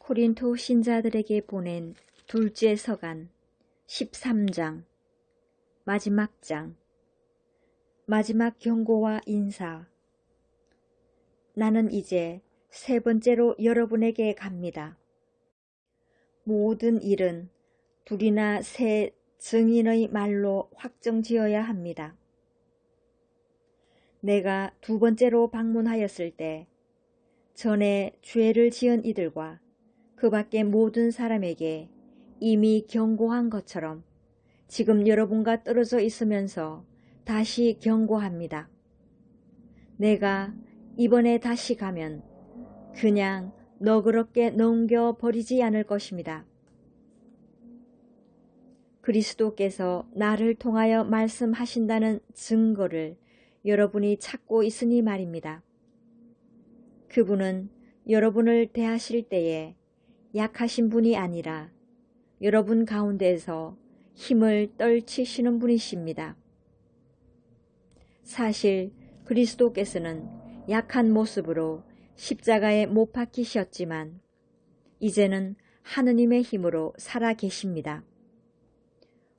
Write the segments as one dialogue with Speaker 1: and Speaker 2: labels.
Speaker 1: 코린토 신자들에게 보낸 둘째 서간 13장 마지막 장 마지막 경고와 인사 나는 이제 세 번째로 여러분에게 갑니다. 모든 일은 둘이나 세 증인의 말로 확정지어야 합니다. 내가 두 번째로 방문하였을 때 전에 죄를 지은 이들과 그 밖의 모든 사람에게 이미 경고한 것처럼 지금 여러분과 떨어져 있으면서 다시 경고합니다. 내가 이번에 다시 가면 그냥 너그럽게 넘겨버리지 않을 것입니다. 그리스도께서 나를 통하여 말씀하신다는 증거를 여러분이 찾고 있으니 말입니다. 그분은 여러분을 대하실 때에 약하신 분이 아니라 여러분 가운데에서 힘을 떨치시는 분이십니다. 사실 그리스도께서는 약한 모습으로 십자가에 못 박히셨지만 이제는 하느님의 힘으로 살아 계십니다.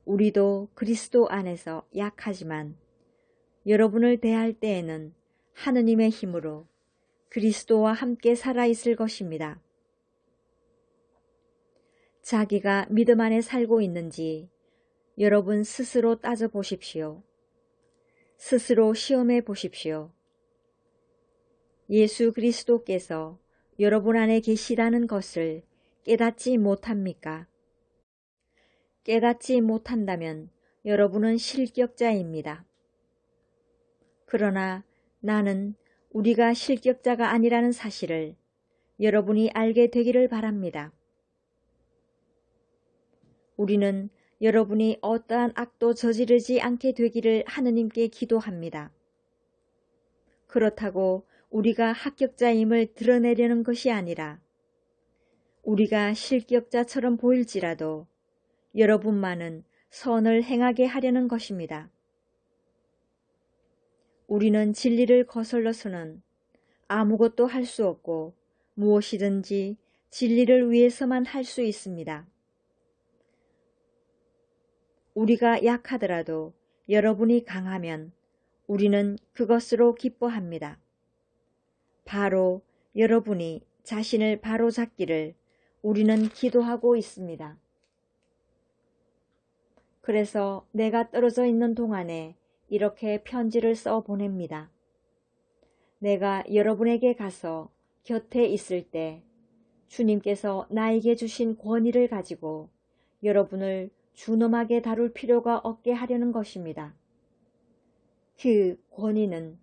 Speaker 1: 우리도 그리스도 안에서 약하지만 여러분을 대할 때에는 하느님의 힘으로 그리스도와 함께 살아있을 것입니다. 자기가 믿음 안에 살고 있는지 여러분 스스로 따져 보십시오. 스스로 시험해 보십시오. 예수 그리스도께서 여러분 안에 계시다는 것을 깨닫지 못합니까? 깨닫지 못한다면 여러분은 실격자입니다. 그러나 나는 우리가 실격자가 아니라는 사실을 여러분이 알게 되기를 바랍니다. 우리는 여러분이 어떠한 악도 저지르지 않게 되기를 하느님께 기도합니다. 그렇다고 우리가 합격자임을 드러내려는 것이 아니라 우리가 실격자처럼 보일지라도 여러분만은 선을 행하게 하려는 것입니다. 우리는 진리를 거슬러서는 아무것도 할 수 없고 무엇이든지 진리를 위해서만 할 수 있습니다. 우리가 약하더라도 여러분이 강하면 우리는 그것으로 기뻐합니다. 바로 여러분이 자신을 바로잡기를 우리는 기도하고 있습니다. 그래서 내가 떨어져 있는 동안에 이렇게 편지를 써 보냅니다. 내가 여러분에게 가서 곁에 있을 때 주님께서 나에게 주신 권위를 가지고 여러분을 준엄하게 다룰 필요가 없게 하려는 것입니다. 그 권위는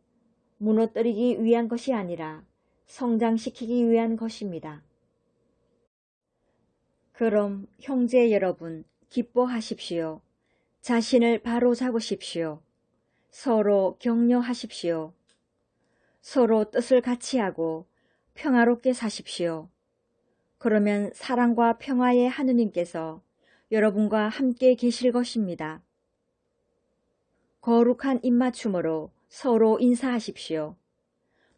Speaker 1: 무너뜨리기 위한 것이 아니라 성장시키기 위한 것입니다. 그럼 형제 여러분 기뻐하십시오. 자신을 바로 잡으십시오. 서로 격려하십시오. 서로 뜻을 같이 하고 평화롭게 사십시오. 그러면 사랑과 평화의 하느님께서 여러분과 함께 계실 것입니다. 거룩한 입맞춤으로 서로 인사하십시오.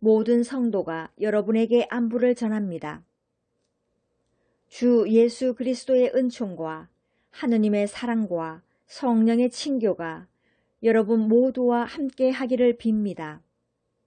Speaker 1: 모든 성도가 여러분에게 안부를 전합니다. 주 예수 그리스도의 은총과 하느님의 사랑과 성령의 친교가 여러분 모두와 함께 하기를 빕니다.